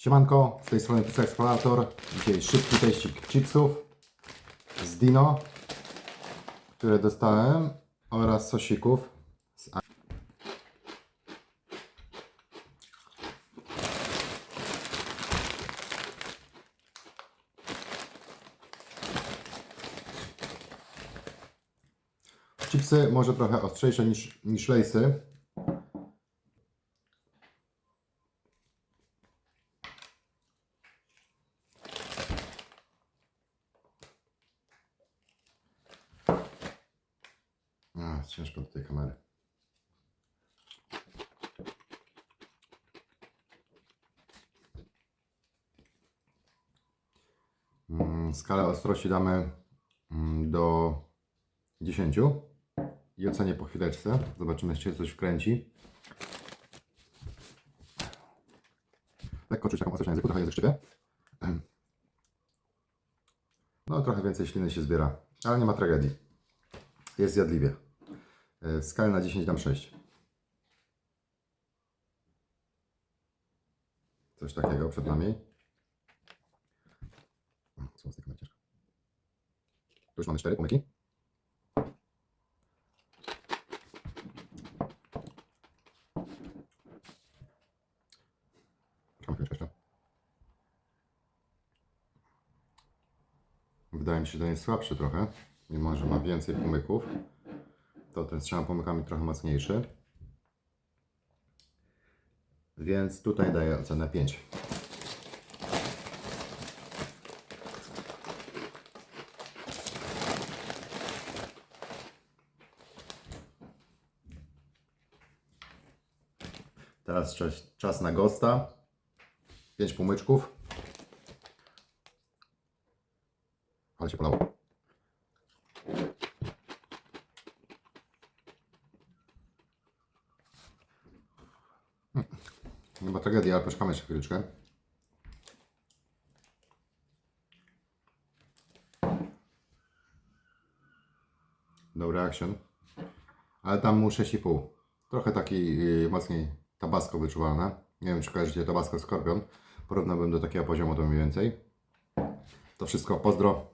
Siemanko, z tej strony Pizza Explorator. Dzisiaj szybki teścik chipsów z Dino, które dostałem oraz sosików z Chipsy może trochę ostrzejsze niż, niż lejsy. A, ciężko do tej kamery. Mm, Skalę ostrości damy mm, do 10 i ocenię po chwileczce. Zobaczymy, czy coś wkręci. Lekko czuć taką ostrość na języku, trochę język. No, trochę więcej śliny się zbiera, ale nie ma tragedii. Jest zjadliwie. E, W skali na 10 dam 6. Coś takiego przed nami. Tu już mamy 4 pomyki. Wydaje mi się, że ten jest słabszy trochę, mimo że ma więcej pomyków. To ten trzema pomykami trochę mocniejszy. Więc tutaj daję ocenę 5. Teraz czas, czas na gosta. 5 pomyczków. Ale się polało. Nie ma tragedii, ale poczekamy jeszcze chwileczkę. No reaction. Ale tam mu 6,5. Trochę taki yy, mocniej tabasco wyczuwalne. Nie wiem, czy kojarzycie tabasco skorpion. Porównałbym do takiego poziomu to mniej więcej. To wszystko, pozdro.